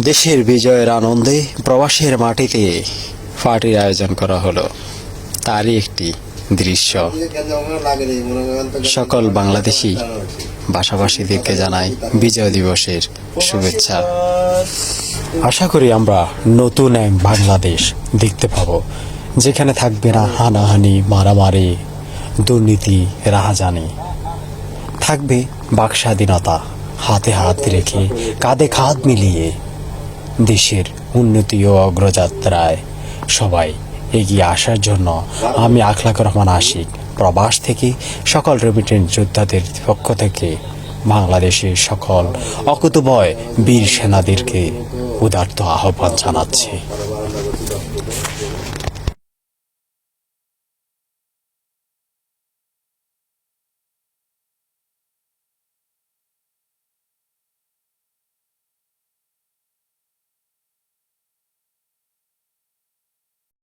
দেশের বিজয়ের আনন্দে প্রবাসের মাটিতে পার্টির আয়োজন করা হলো। তারই একটি দৃশ্য। সকল বাংলাদেশি ভাষাভাষীদেরকে জানাই বিজয় দিবসের শুভেচ্ছা। আশা করি আমরা নতুন এক বাংলাদেশ দেখতে পাব, যেখানে থাকবে না হানাহানি, মারামারি, দুর্নীতি, রাহাজানি। থাকবে বাক স্বাধীনতা হাতে হাত রেখে কাঁধে কাঁধ মিলিয়ে দেশের উন্নতি ও অগ্রযাত্রায় সবাই এগিয়ে আসার জন্য আমি আখলাক রহমান আশিক, প্রবাস থেকে সকল রেমিটেন্স যোদ্ধাদের পক্ষ থেকে বাংলাদেশের সকল অকুতভয় বীর সেনাদেরকে উদার্ত আহ্বান জানাচ্ছি।